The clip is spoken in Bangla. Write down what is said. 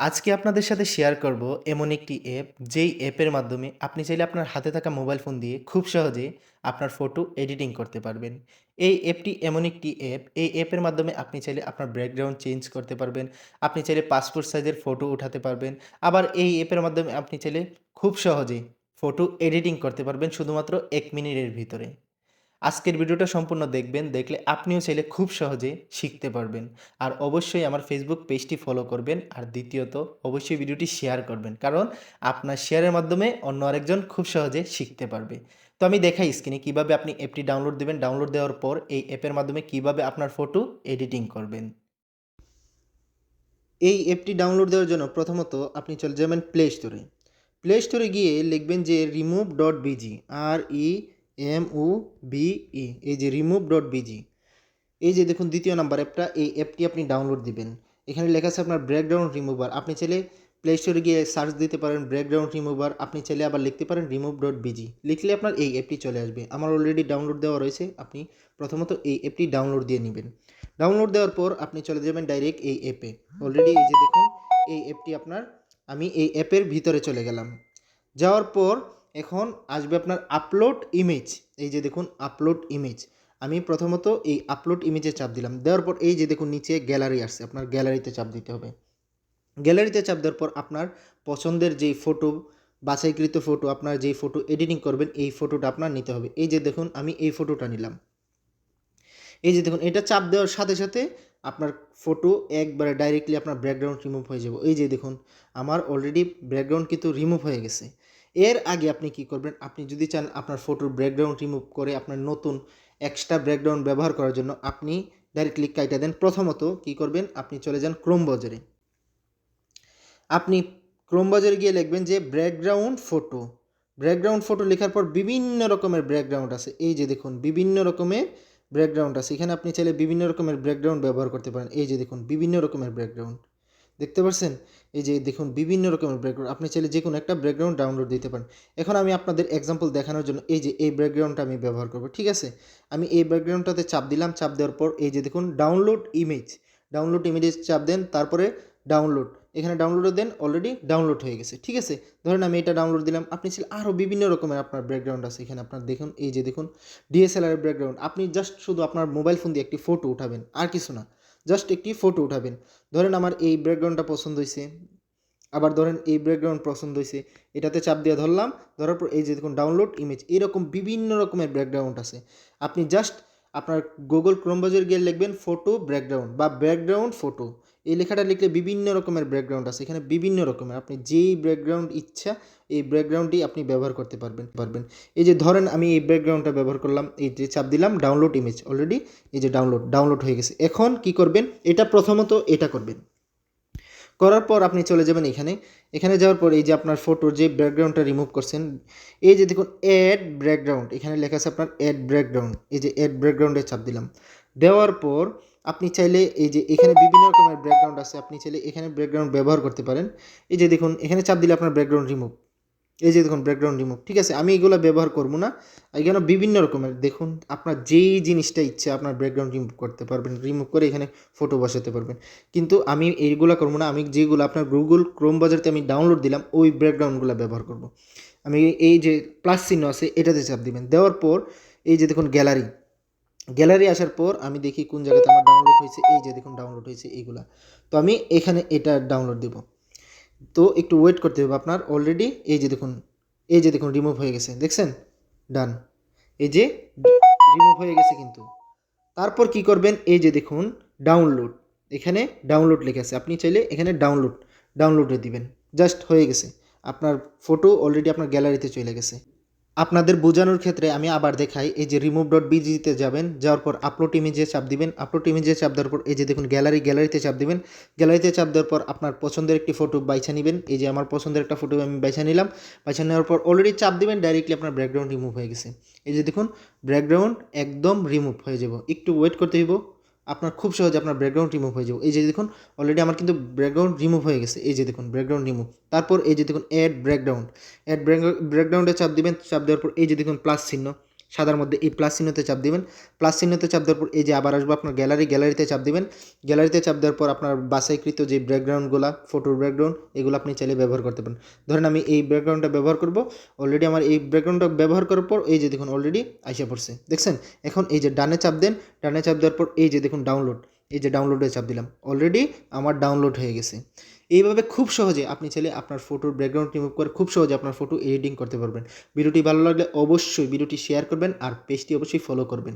আজকে আপনাদের সাথে শেয়ার করব এমন একটি অ্যাপ যেই অ্যাপের মাধ্যমে আপনি চাইলে আপনার হাতে থাকা মোবাইল ফোন দিয়ে খুব সহজে আপনার ফটো এডিটিং করতে পারবেন। এই অ্যাপটি এমন একটি অ্যাপ এই অ্যাপের মাধ্যমে আপনি চাইলে আপনার ব্যাকগ্রাউন্ড চেঞ্জ করতে পারবেন, আপনি চাইলে পাসপোর্ট সাইজের ফটো উঠাতে পারবেন, আবার এই অ্যাপের মাধ্যমে আপনি চাইলে খুব সহজে ফটো এডিটিং করতে পারবেন শুধুমাত্র এক মিনিটের ভিতরে। আজকের ভিডিওটা সম্পূর্ণ দেখবেন, দেখলে আপনিও চাইলে খুব সহজে শিখতে পারবেন। আর অবশ্যই আমার ফেসবুক পেজটি ফলো করবেন, আর দ্বিতীয়ত অবশ্যই ভিডিওটি শেয়ার করবেন, কারণ আপনার শেয়ারের মাধ্যমে অন্য আরেকজন খুব সহজে শিখতে পারবে। তো আমি দেখাই স্ক্রিনে কীভাবে আপনি অ্যাপটি ডাউনলোড দেবেন। ডাউনলোড দেওয়ার পর এই অ্যাপের মাধ্যমে কীভাবে আপনার ফটো এডিটিং করবেন। এই অ্যাপটি ডাউনলোড দেওয়ার জন্য প্রথমত আপনি চলে যাবেন প্লে স্টোরে প্লে স্টোরে গিয়ে লিখবেন যে remove dot BG R E M O V E এই যে রিমুভ ডট বিজি এই যে দেখুন দ্বিতীয় নাম্বার অ্যাপটা, এই অ্যাপটি আপনি ডাউনলোড দিবেন। এখানে লেখা আছে আপনার ব্যাকগ্রাউন্ড রিমুভার আপনি চাইলে প্লে স্টোরে গিয়ে সার্চ দিতে পারেন ব্যাকগ্রাউন্ড রিমুভার আপনি চাইলে আবার লিখতে পারেন রিমুভ ডট বিজি লিখলে আপনার এই অ্যাপটি চলে আসবে। আমার অলরেডি ডাউনলোড দেওয়া রয়েছে। আপনি প্রথমত এই অ্যাপটি ডাউনলোড দিয়ে নেবেন। ডাউনলোড দেওয়ার পর আপনি চলে যাবেন ডাইরেক্ট এই অ্যাপে। অলরেডি এই যে দেখুন, এই অ্যাপটি আপনার, আমি এই অ্যাপের ভিতরে চলে গেলাম। যাওয়ার পর এখন আসবে আপনার আপলোড ইমেজ এই যে দেখুন আপলোড ইমেজ আমি প্রথমত এই আপলোড ইমেজে চাপ দিলাম। দেওয়ার পর এই যে দেখুন, নিচে গ্যালারি আসছে। আপনার গ্যালারিতে চাপ দিতে হবে। গ্যালারিতে চাপ দেওয়ার পর আপনার পছন্দের যেই ফটো বাছাইকৃত ফটো আপনার যেই ফটো এডিটিং করবেন, এই ফটোটা আপনার নিতে হবে। এই যে দেখুন, আমি এই ফটোটা নিলাম। এই যে দেখুন, এটা চাপ দেওয়ার সাথে সাথে আপনার ফটো একবারে ডাইরেক্টলি আপনার ব্যাকগ্রাউন্ড রিমুভ হয়ে যাব। এই যে দেখুন, আমার অলরেডি ব্যাকগ্রাউন্ড কিন্তু রিমুভ হয়ে গেছে। এর আগে আপনি কি করবেন? আপনি যদি চান আপনার ফটোর ব্যাকগ্রাউন্ড রিমুভ করে আপনার নতুন এক্সট্রা ব্যাকগ্রাউন্ড ব্যবহার করার জন্য, আপনি ডাইরেক্টলি কাইটা দেন। প্রথমত কি করবেন? আপনি চলে যান ক্রোম বাজারে আপনি ক্রোম বাজারে গিয়ে লিখবেন যে ব্যাকগ্রাউন্ড ফটো ব্যাকগ্রাউন্ড ফটো লেখার পর বিভিন্ন রকমের ব্যাকগ্রাউন্ড আছে। এই যে দেখুন, বিভিন্ন রকমের ব্যাকগ্রাউন্ড আছে। এখানে আপনি চাইলে বিভিন্ন রকমের ব্যাকগ্রাউন্ড ব্যবহার করতে পারেন। এই যে দেখুন, বিভিন্ন রকমের ব্যাকগ্রাউন্ড দেখতে পাচ্ছেন এই যে দেখুন, বিভিন্ন রকমের ব্যাকগ্রাউন্ড আপনি চাইলে যে কোনো একটা ব্যাকগ্রাউন্ড ডাউনলোড দিতে পারেন। এখন আমি আপনাদের এক্সাম্পল দেখানোর জন্য এই যে এই ব্যাকগ্রাউন্ডটা আমি ব্যবহার করব, ঠিক আছে? আমি এই ব্যাকগ্রাউন্ডটাতে চাপ দিলাম, চাপ দেওয়ার পর এই যে দেখুন ডাউনলোড ইমেজ ডাউনলোড ইমেজে চাপ দেন, তারপরে ডাউনলোড এখানে ডাউনলোডে দেন অলরেডি ডাউনলোড হয়ে গেছে, ঠিক আছে? ধরেন আমি এটা ডাউনলোড দিলাম, আপনি ছিল আরও বিভিন্ন রকমের আপনার ব্যাকগ্রাউন্ড আছে এখানে, আপনার দেখুন, এই যে দেখুন ডিএসএলআর ব্যাকগ্রাউন্ড আপনি জাস্ট শুধু আপনার মোবাইল ফোন দিয়ে একটি ফটো উঠাবেন, আর কিছু না। জাস্ট একটি ফটো উঠাবেন। ধরেন আমার এই ব্যাকগ্রাউন্ডটা পছন্দ হয়েছে আবার ধরেন এই ব্যাকগ্রাউন্ড পছন্দ হয়েছে এটাতে চাপ দিয়ে ধরলাম। ধরার পর এই যে দেখুন ডাউনলোড ইমেজ এরকম বিভিন্ন রকমের ব্যাকগ্রাউন্ড আছে। আপনি জাস্ট আপনার গুগল ক্রোম গিয়ে লিখবেন ফটো ব্যাকগ্রাউন্ড বা ব্যাকগ্রাউন্ড ফটো এই লেখাটা লিখলে বিভিন্ন রকমের ব্যাকগ্রাউন্ড আছে। এখানে বিভিন্ন রকমের। আপনি যেই ব্যাকগ্রাউন্ড ইচ্ছা, এই ব্যাকগ্রাউন্ডটি আপনি ব্যবহার করতে পারবেন পারবেন। এই যে ধরেন আমি এই ব্যাকগ্রাউন্ডটা ব্যবহার করলাম, এই যে চাপ দিলাম ডাউনলোড ইমেজ অলরেডি এই যে ডাউনলোড ডাউনলোড হয়ে গেছে। এখন কি করবেন? এটা প্রথমত এটা করবেন। করার পর আপনি চলে যাবেন এখানে। এখানে যাওয়ার পর এই যে আপনার ফটোর যে ব্যাকগ্রাউন্ডটা রিমুভ করছেন, এই যে দেখুন অ্যাড ব্যাকগ্রাউন্ড এখানে লেখা আছে আপনার অ্যাড ব্যাকগ্রাউন্ড এই যে অ্যাড ব্যাকগ্রাউন্ডে চাপ দিলাম। দেওয়ার পর আপনি চাইলে এই যে এখানে বিভিন্ন রকমের ব্যাকগ্রাউন্ড আছে, আপনি চাইলে এখানে ব্যাকগ্রাউন্ড ব্যবহার করতে পারেন। এই যে দেখুন, এখানে চাপ দিলে আপনার ব্যাকগ্রাউন্ড রিমুভ এই যে দেখুন ব্যাকগ্রাউন্ড রিমুভ ঠিক আছে? আমি এগুলো ব্যবহার করব না। এখানে বিভিন্ন রকমের, দেখুন, আপনার যেই জিনিসটা ইচ্ছে আপনার ব্যাকগ্রাউন্ড রিমুভ করতে পারবেন। রিমুভ করে এখানে ফটো বসাতে পারবেন। কিন্তু আমি এইগুলো করব না। আমি যেগুলো আপনার গুগল ক্রোম বাজারতে আমি ডাউনলোড দিলাম, ওই ব্যাকগ্রাউন্ডগুলো ব্যবহার করব। আমি এই যে প্লাস চিহ্ন আছে, এটাতে চাপ দিবেন। দেওয়ার পর, এই যে দেখুন গ্যালারি গ্যালারি আসার পর আমি দেখি কোন জায়গাতে আমার ডাউনলোড হয়েছে, এই যে দেখুন ডাউনলোড হয়েছে এইগুলা। তো আমি এখানে এটা ডাউনলোড দেব। তো একটু ওয়েট করতে হবে আপনার অলরেডি এই যে দেখুন, এই যে দেখুন রিমুভ হয়ে গেছে, দেখছেন? ডান এই যে রিমুভ হয়ে গেছে কিন্তু। তারপর কি করবেন? এই যে দেখুন ডাউনলোড এখানে ডাউনলোড লেখা আছে। আপনি চাইলে এখানে ডাউনলোড ডাউনলোডে দিবেন। জাস্ট হয়ে গেছে। আপনার ফটো অলরেডি আপনার গ্যালারিতে চলে গেছে। আপনাদের বোঝানোর ক্ষেত্রে আমি আবার দেখাই, এই যে রিমুভ ডট বিজিতে যাবেন, যাওয়ার পর আপলোড ইমেজে চাপ দিবেন আপলোড ইমেজে চাপ দেওয়ার পর, এই যে দেখুন গ্যালারি গ্যালারিতে চাপ দিবেন গ্যালারিতে চাপ দেওয়ার পর আপনার পছন্দের একটি ফটো বাইছা নেবেন, এই যে আমার পছন্দের একটা ফটো আমি বাইছা নিলাম, বাইছা নেওয়ার পর অলরেডি চাপ দিবেন ডাইরেক্টলি আপনার ব্যাকগ্রাউন্ড রিমুভ হয়ে গেছে। এই যে দেখুন ব্যাকগ্রাউন্ড একদম রিমুভ হয়ে যাব। একটু ওয়েট করতে হইব। আপনার খুব সহজে আপনার ব্যাকগ্রাউন্ড রিমুভ হয়ে যাবে। এই যে দেখুন অলরেডি আমার কিন্তু ব্যাকগ্রাউন্ড রিমুভ হয়ে গেছে। এই যে দেখুন ব্যাকগ্রাউন্ড রিমুভ তারপর এই যে দেখুন অ্যাড ব্যাকগ্রাউন্ড অ্যাড ব্যাকগ্রাউন্ডে চাপ দিবেন, চাপ দেওয়ার পর এই যে দেখুন প্লাস চিহ্ন। সাদার মধ্যে এই প্লাস চিহ্নতে চাপ দিবেন। প্লাস চিহ্নতে চাপ দেওয়ার পর এই যে আবার আসব আপনার গ্যালারি গ্যালারিতে চাপ দিবেন। গ্যালারিতে চাপ দেওয়ার পর আপনার বাছাইকৃত যে ব্যাকগ্রাউন্ডগুলো ফটোর ব্যাকগ্রাউন্ড এগুলো আপনি চাইলে ব্যবহার করতে পারেন। ধরেন আমি এই ব্যাকগ্রাউন্ডটা ব্যবহার করব। অলরেডি আমার এই ব্যাকগ্রাউন্ডটা ব্যবহার করার পর এই যে দেখুন অলরেডি আইসা পড়ছে। দেখছেন? এখন এই যে ডানে চাপ দেন, ডানে চাপ দেওয়ার পর এই যে দেখুন ডাউনলোড এই যে ডাউনলোডে চাপ দিলাম। অলরেডি আমার ডাউনলোড হয়ে গেছে। এইভাবে খুব সহজে আপনি চাইলে আপনার ফটোর ব্যাকগ্রাউন্ড রিমুভ করে খুব সহজে আপনার ফটো এডিটিং করতে পারবেন। ভিডিওটি ভালো লাগলে অবশ্যই ভিডিওটি শেয়ার করবেন আর পেজটি অবশ্যই ফলো করবেন।